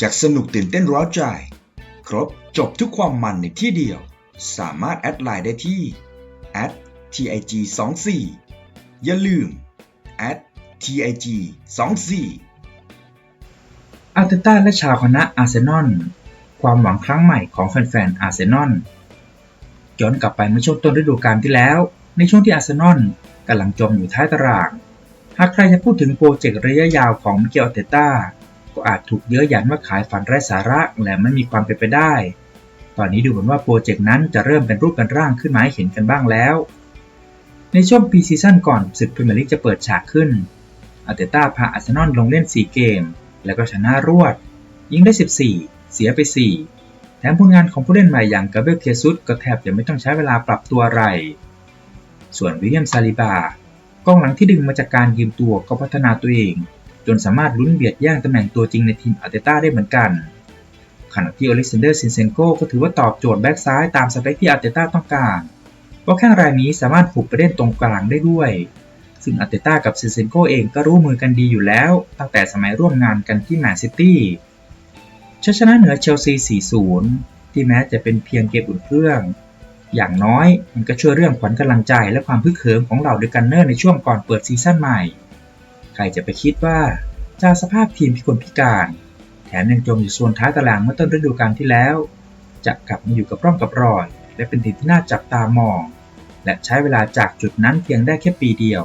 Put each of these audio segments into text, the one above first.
จากสนุกตื่นเต้นร้าวใจ ครบจบทุกความมันในที่เดียว สามารถแอดไลน์ได้ที่ @tig 2 4อย่าลืม @tig 2 4อาร์เตต้าและชาวคณะอาร์เซนอลความหวังครั้งใหม่ของแฟนๆอาร์เซนอลย้อนกลับไปเมื่อช่วงต้นฤดูกาลที่แล้ว ในช่วงที่อาร์เซนอลกำลังจมอยู่ท้ายตาราง หากใครจะพูดถึงโปรเจกต์ระยะยาวของมิเกลอาร์เตต้า ก็อาจถูกเยอะหยันว่าขายฝันไร้สาระและไม่มีความเป็นไปได้ ตอนนี้ดูเหมือนว่าโปรเจกต์นั้นจะเริ่มเป็นรูปเป็นร่างขึ้นมาให้เห็นกันบ้างแล้ว ในช่วงปีซีซั่นก่อนศึกพรีเมียร์ลีกจะเปิดฉากขึ้นอาร์เตต้าพาอาร์เซนอลลงเล่น 4 เกม แล้วก็ชนะรวด ยิงได้ 14 เสียไป 4 แถมผลงานของผู้เล่นใหม่อย่างกาเบรียลเคซุสก็แทบจะไม่ต้องใช้เวลาปรับตัวอะไร ส่วนวิลเลียมซาลิบากองหลังที่ดึงมาจากการยืมตัวก็พัฒนาตัวเอง จนสามารถลุ้นเบียดแย่งตำแหน่งตัวจริงในทีมอาร์เตต้าได้เหมือนกัน ขณะที่อเล็กซานเดอร์ซินเซนโกก็ถือว่าตอบโจทย์แบ็กซ้ายตามสเปคที่อาร์เตต้าต้องการเพราะแข้งรายนี้สามารถผูกไปเล่นตรงกลางได้ด้วย ซึ่งอาร์เตต้ากับซินเซนโกเองก็รู้มือกันดีอยู่แล้ว ตั้งแต่สมัยร่วมงานกันที่แมนซิตี้ชชนะเหนือเชลซี 4-0 ที่แม้จะเป็นเพียงเกมอุ่นเครื่องอย่างน้อยมันก็ช่วยเรื่องขวัญกำลังใจและความพึกเขิมของเหล่าเดกันเนอร์ในช่วงก่อนเปิดซีซั่นใหม่ ใครจะไปคิดว่าจากสภาพทีมพิกลพิการ แถมยังจมอยู่ส่วนท้ายตารางเมื่อต้นฤดูกาลที่แล้ว จะกลับมาอยู่กับร่องกับรอย และเป็นทีมที่น่าจับตามอง และใช้เวลาจากจุดนั้นเพียงได้แค่ปีเดียว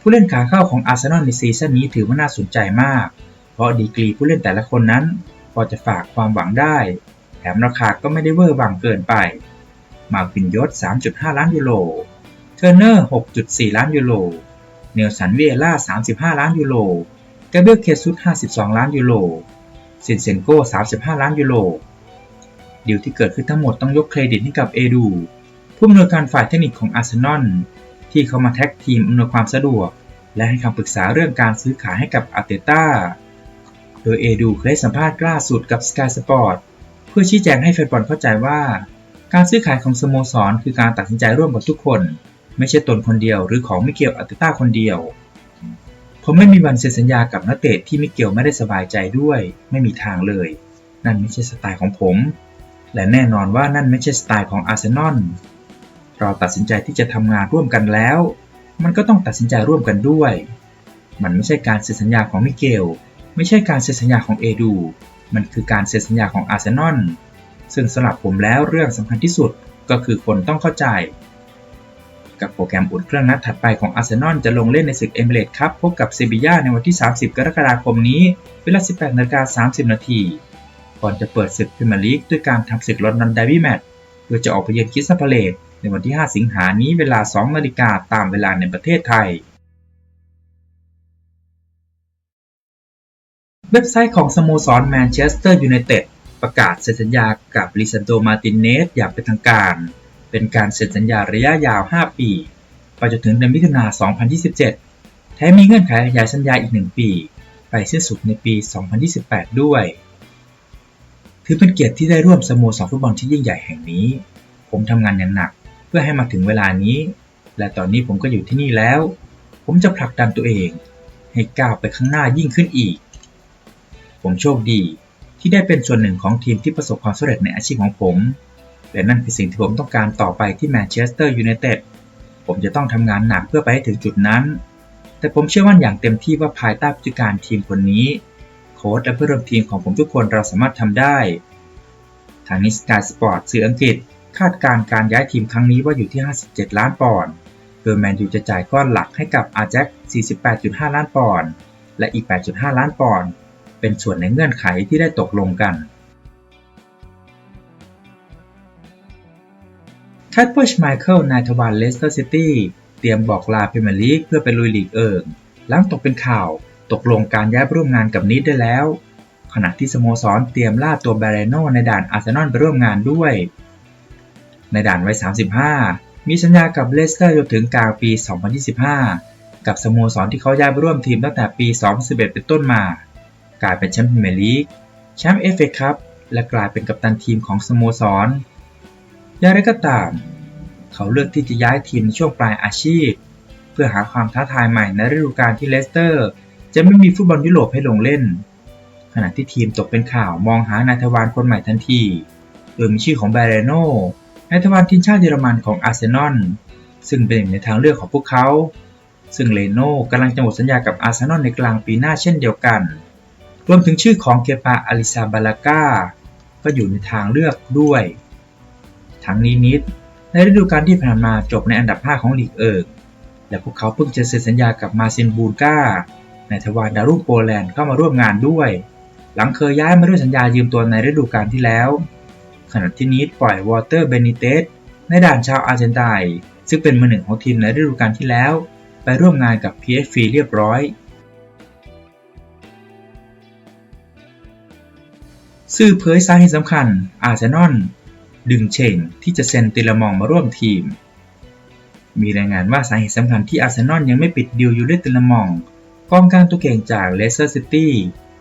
ผู้เล่นขาเข้าของอาร์เซนอลในซีซั่นนี้ถือว่าน่าสนใจมาก เพราะดีกรีผู้เล่นแต่ละคนนั้น พอจะฝากความหวังได้ แถมราคาก็ไม่ได้เวอร์วังเกินไป มาวินยศ 3.5 ล้านยูโร เทอร์เนอร์ 6.4 ล้านยูโร เนลสันเวล่า 35 ล้านยูโรกาเบรียลเคซุส52 ล้านยูโรซินเซนโก35 ล้านยูโรดีลที่เกิดขึ้นทั้งหมดต้องยกเครดิตให้กับเอดู ผู้อำนวยการฝ่ายเทคนิคของอาร์เซนอลที่เข้ามาแท็กทีมอำนวยความสะดวก และให้คำปรึกษาเรื่องการซื้อขายให้กับอาร์เตต้า โดยเอดูเคยให้สัมภาษณ์ล่าสุดกับ Sky Sport เพื่อชี้แจงให้แฟนบอลเข้าใจว่า การซื้อขายของสโมสรคือการตัดสินใจร่วมกับทุกคน ไม่ใช่ตนคนเดียว หรือของไมิเกลอาร์เตต้าคนเดียว ผมไม่มีวันเซ็นสัญญากับนักเตะที่ไมิเกลไม่ได้สบายใจด้วย ไม่มีทางเลย นั่นไม่ใช่สไตล์ของผม และแน่นอนว่านั่นไม่ใช่สไตล์ของอาร์เซนอลเราตัดสินใจที่จะทำงานร่วมกันแล้ว มันก็ต้องตัดสินใจร่วมกันด้วย มันไม่ใช่การเซ็นสัญญาของมิเกล ไม่ใช่การเซ็นสัญญาของเอดู มันคือการเซ็นสัญญาของอาร์เซนอล ซึ่งสำหรับผมแล้วเรื่องสำคัญที่สุดก็คือคนต้องเข้าใจ กับโปรแกรมอุ่นเครื่องนัดถัดไปของอาร์เซนอลจะลงเล่นในศึกเอเมเรตส์ครับพบกับเซบีย่าในวันที่ 30 กรกฎาคมนี้ เวลา 18นาฬิกา30 นาทีก่อนจะเปิดศึกพรีเมียร์ลีกด้วยการทำศึกลอนดอนเดบี้แมตช์โดยจะออกไปเยือนคิสซัพพาเลตในวันที่ 5 สิงหานี้เวลา 2 นาฬิกาตามเวลาในประเทศไทย เว็บไซต์ของสโมสรแมนเชสเตอร์ยูไนเต็ดประกาศเซ็นสัญญากับลิซันโดมาตินเนสอย่างเป็นทางการ เป็นการเซ็นสัญญาระยะยาว 5 ปี ไปจนถึงเดือนมิถุนา 2027 แถมมีเงื่อนไขขยายสัญญาอีก 1 ปี ไปสิ้นสุดในปี 2028 ด้วย ถือเป็นเกียรติที่ได้ร่วมสโมสรฟุตบอลที่ยิ่งใหญ่แห่งนี้ ผมทำงานอย่างหนักเพื่อให้มาถึงเวลานี้ และตอนนี้ผมก็อยู่ที่นี่แล้ว ผมจะผลักดันตัวเอง ให้ก้าวไปข้างหน้ายิ่งขึ้นอีก ผมโชคดีที่ได้เป็นส่วนหนึ่งของทีมที่ประสบความสำเร็จในอาชีพของผม และนั่นคือสิ่งที่ผมต้องการต่อไปที่แมนเชสเตอร์ยูไนเต็ดผมจะต้องทำงานหนักเพื่อไปให้ถึงจุดนั้น แต่ผมเชื่อว่าอย่างเต็มที่ว่าภายใต้ผู้จัดการทีมคนนี้ โค้ชและเพื่อนร่วมทีมของผมทุกคนเราสามารถทำได้ ทางนิสกายสปอร์ตสื่ออังกฤษคาดการณ์การย้ายทีมครั้งนี้ว่าอยู่ที่ 57 ล้านปอนด์ โดยแมนยูจะจ่ายก้อนหลักให้กับอาแจ็ค48.5 ล้านปอนด์ และอีก 8.5 ล้านปอนด์ เป็นส่วนในเงื่อนไขที่ได้ตกลงกัน คทเปอร์ชไมเคิลนายทวารเลสเตอร์ซิตี้เตรียมบอกลาพรีเมียร์ลีกเพื่อไปลุยลีกเอิงหลังตกเป็นข่าว ตกลงการย้ายร่วมงานกับนิดได้แล้ว ขณะที่สโมสรเตรียมล่าตัวแบรโนในด่านอาร์เซนอลไปร่วมงานด้วย ในด่านวัย 35 มีสัญญากับเลสเตอร์จนถึงกลางปี 2025 กับสโมสรที่เขาย้ายไปร่วมทีมตั้งแต่ปี 2011 เป็นต้นมา กลายเป็นแชมป์พรีเมียร์ลีกแชมป์เอฟเอคัพและกลายเป็นกัปตันทีมของสโมสร อย่างไรก็ตาม เขาเลือกที่จะย้ายทีมในช่วงปลายอาชีพ เพื่อหาความท้าทายใหม่ในฤดูกาลที่เลสเตอร์ จะไม่มีฟุตบอลยุโรปให้ลงเล่น ขณะที่ทีมตกเป็นข่าวมองหานายทวารคนใหม่ทันที โดยมีชื่อของแบรโนนายทวารทีมชาติเยอรมันของอาร์เซนอลซึ่งเป็นหนึ่งในทางเลือกของพวกเขา ซึ่งเลโน่กำลังจะหมดสัญญากับอาร์เซนอลในกลางปีหน้าเช่นเดียวกัน รวมถึงชื่อของเกปาอาริซาบาลาก้าก็อยู่ในทางเลือกด้วย ทั้งนี้นิดในฤดูกาลที่ผ่านมาจบในอันดับ 5 ของลีกเอิร์กและพวกเขาเพิ่งจะเซ็นสัญญากับมาซินบูลกาในทวารดารุโปแลนด์เข้ามาร่วมงานด้วย หลังเคยย้ายมาด้วยสัญญายืมตัวในฤดูกาลที่แล้ว ขณะที่นิดปล่อยวอเตอร์เบนิเตสในด่านชาวอาร์เจนไตน์ซึ่งเป็นมือหนึ่งของทีมในฤดูกาลที่แล้ว ไปร่วมงานกับ PSV เรียบร้อยสื่อเผยสาเหตุสำคัญอาร์เซนอล ดึงเชงที่จะเซ็นติลมองมาร่วมทีม มีรายงานว่าสาเหตุสำคัญที่อาร์เซนอลยังไม่ปิดดีลยูริติลมองกองกลางตัวเก่งจากเลสเตอร์ซิตี้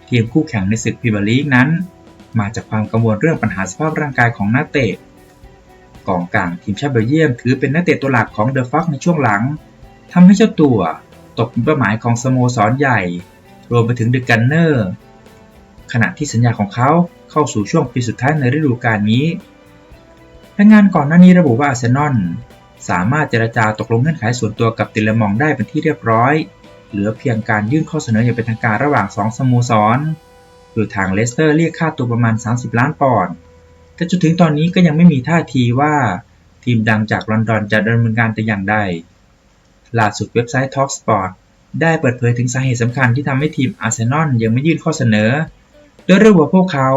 ทีมคู่แข่งในศึกพรีเมียร์ลีกนั้น มาจากความกังวลเรื่องปัญหาสภาพร่างกายของนักเตะกองกลางทีมชาติเบลเยียมถือเป็นนักเตะตัวหลักของเดอะฟ็อกในช่วงหลังทำให้เจ้าตัวตกเป็นเป้าหมายของสโมสรใหญ่ รวมไปถึงเดอะกันเนอร์ขณะที่สัญญาของเขาเข้าสู่ช่วงปีสุดท้ายในฤดูกาลนี้ รายงานก่อนหน้านี้ระบุว่าอาร์เซนอลสามารถเจรจาตกลงเงื่อนไขส่วนตัวกับติลมองได้เป็นที่เรียบร้อย เหลือเพียงการยื่นข้อเสนออย่างเป็นทางการระหว่าง 2 สโมสร โดยทางเลสเตอร์เรียกค่าตัวประมาณ 30 ล้านปอนด์ แต่จนถึงตอนนี้ก็ยังไม่มีท่าทีว่าทีมดังจากลอนดอนจะดำเนินการแต่อย่างใด ล่าสุดเว็บไซต์ Talksport ได้เปิดเผยถึงสาเหตุสำคัญที่ทำให้ทีมอาร์เซนอลยังไม่ยื่นข้อเสนอ โดยระบุว่าพวกเขา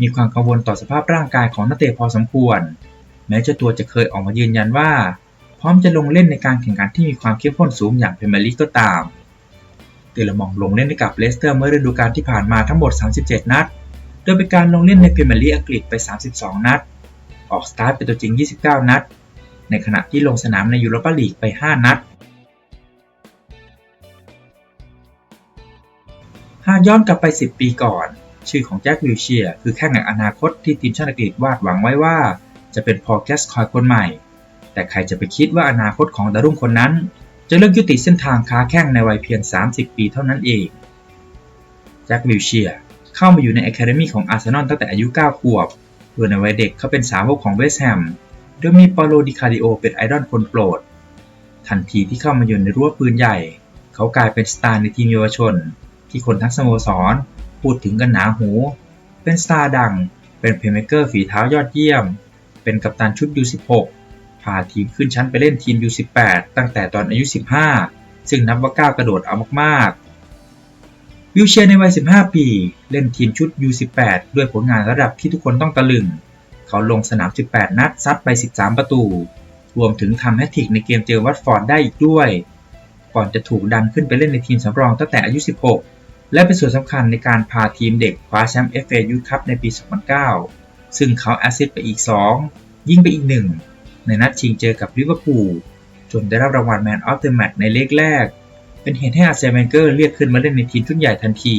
มีความกังวลต่อสภาพร่างกายของนักเตะพอสมควร ม้เจ้าตัวจะเคยออกมายืนยันว่า พร้อมจะลงเล่นในการแข่งขันที่มีความเข้มข้นสูงอย่างพรีเมียร์ลีกก็ตามเตลมองลงเล่นให้กับเลสเตอร์เมื่อฤดูกาลที่ผ่านมาทั้งหมด 37 นัด โดยเป็นการลงเล่นในพรีเมียร์ลีกอังกฤษไป 32 นัด ออกสตาร์ทเป็นตัวจริง 29 นัด ในขณะที่ลงสนามในยูโรปาลีกไป 5 นัด หากย้อนกลับไป 10 ปีก่อน ชื่อของแจ็ควิลเชียร์คือแข้งในอนาคตที่ทีมชาติอังกฤษวาดหวังไว้ว่า จะเป็นพอแกสคอยคนใหม่ แต่ใครจะไปคิดว่าอนาคตของดารุ่งคนนั้น จะเลือกยุติเส้นทางค้าแข้งในวัยเพียง 30 ปีเท่านั้นเองแจ็ควิลเชียร์เข้ามาอยู่ใน Academy ของอาร์เซนอลตั้งแต่อายุ 9 ขวบ โดยในวัยเด็กเขาเป็นสาวกของเวสต์แฮม โดยมีปาโลดิคาริโอเป็นไอดอลคนโปรด ทันทีที่เข้ามาอยู่ในรั้วปืนใหญ่ เขากลายเป็นสตาร์ในทีมเยาวชน ที่คนทั้งสโมสร พูดถึงกันหนาหู เป็นสตาร์ดัง เป็นเพลย์เมเกอร์ฝีเท้ายอดเยี่ยม เป็นกัปตันชุด U16 พาทีมขึ้นชั้นไปเล่นทีม U18 ตั้งแต่ตอนอายุ 15 ซึ่งนับว่าก้าวกระโดดเอามากๆ วิวเชียร์ในวัย 15 ปี เล่นทีมชุด U18 ด้วยผลงานระดับที่ทุกคนต้องตะลึง เขาลงสนาม 18 นัดซัดไป 13 ประตู รวมถึงทำแฮตทริกในเกมเจอวัตฟอร์ดได้อีกด้วย ก่อนจะถูกดันขึ้นไปเล่นในทีมสำรองตั้งแต่อายุ 16 และเป็นส่วนสำคัญในการพาทีมเด็กคว้าแชมป์ FA Youth Cup ในปี 2009 ซึ่งเขาแอสซิสไปอีก 2 ยิงไปอีก 1 ในนัดชิงเจอกับลิเวอร์พูลจนได้รับรางวัล Man of the Match ในเลกแรก เป็นเหตุให้อาร์เซนเวนเกอร์เรียกขึ้นมาเล่นในทีมชุดใหญ่ทันที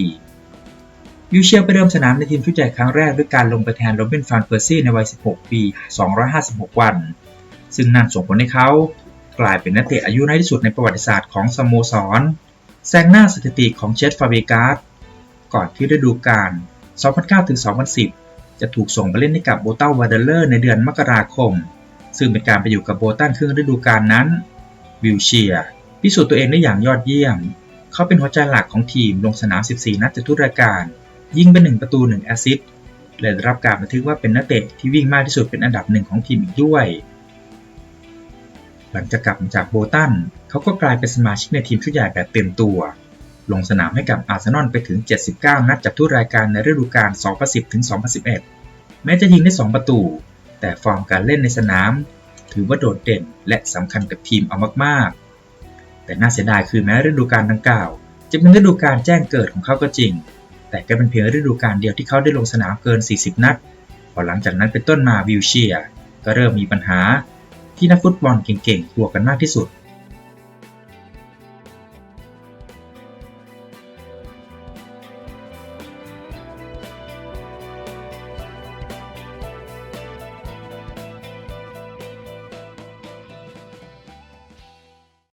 วิวเชียไปเริ่มสนามในทีมชุดใหญ่ครั้งแรกด้วยการลงไปแทนโรเบนฟานเปอร์ซี่ในวัย 16 ปี 256 วัน ซึ่งนั่นส่งผลให้เขากลายเป็นนักเตะอายุน้อยที่สุดในประวัติศาสตร์ของสโมสรแซงหน้าสถิติของเชสฟาเบกาสก่อนที่ฤดูกาล 2009-2010 จะถูกส่งไปเล่นให้กับโบตัลวาเดเลอร์ในเดือนมกราคม ซึ่งเป็นการไปอยู่กับโบตันครึ่งฤดูกาลนั้น วิลเชียร์พิสูจน์ตัวเองได้อย่างยอดเยี่ยม เขาเป็นหัวใจหลักของทีมลงสนาม 14 นัดจากทุกรายการ ยิงเป็น1ประตู 1 แอสซิสต์และได้รับการบันทึกว่าเป็นนักเตะที่วิ่งมากที่สุดเป็นอันดับหนึ่งของทีมอีกด้วย หลังจากกลับมาจากโบตัน เขาก็กลายเป็นสมาชิกในทีมชุดใหญ่แบบเต็มตัว ลงสนามให้กับอาร์เซนอลไปถึง 79 นัดจากทุกรายการในฤดูกาล 2010-2011 แม้จะยิงได้ 2 ประตู แต่ฟอร์มการเล่นในสนาม ถือว่าโดดเด่นและสำคัญกับทีมเอามากๆ แต่น่าเสียดายคือแม้ฤดูกาลดังกล่าว จะเป็นฤดูกาลแจ้งเกิดของเขาก็จริง แต่ก็เป็นเพียงฤดูกาลเดียวที่เขาได้ลงสนามเกิน 40 นัด พอหลังจากนั้นเป็นต้นมาวิลเชียก็เริ่มมีปัญหาที่นักฟุตบอลเก่งๆกลัวกันมากที่สุด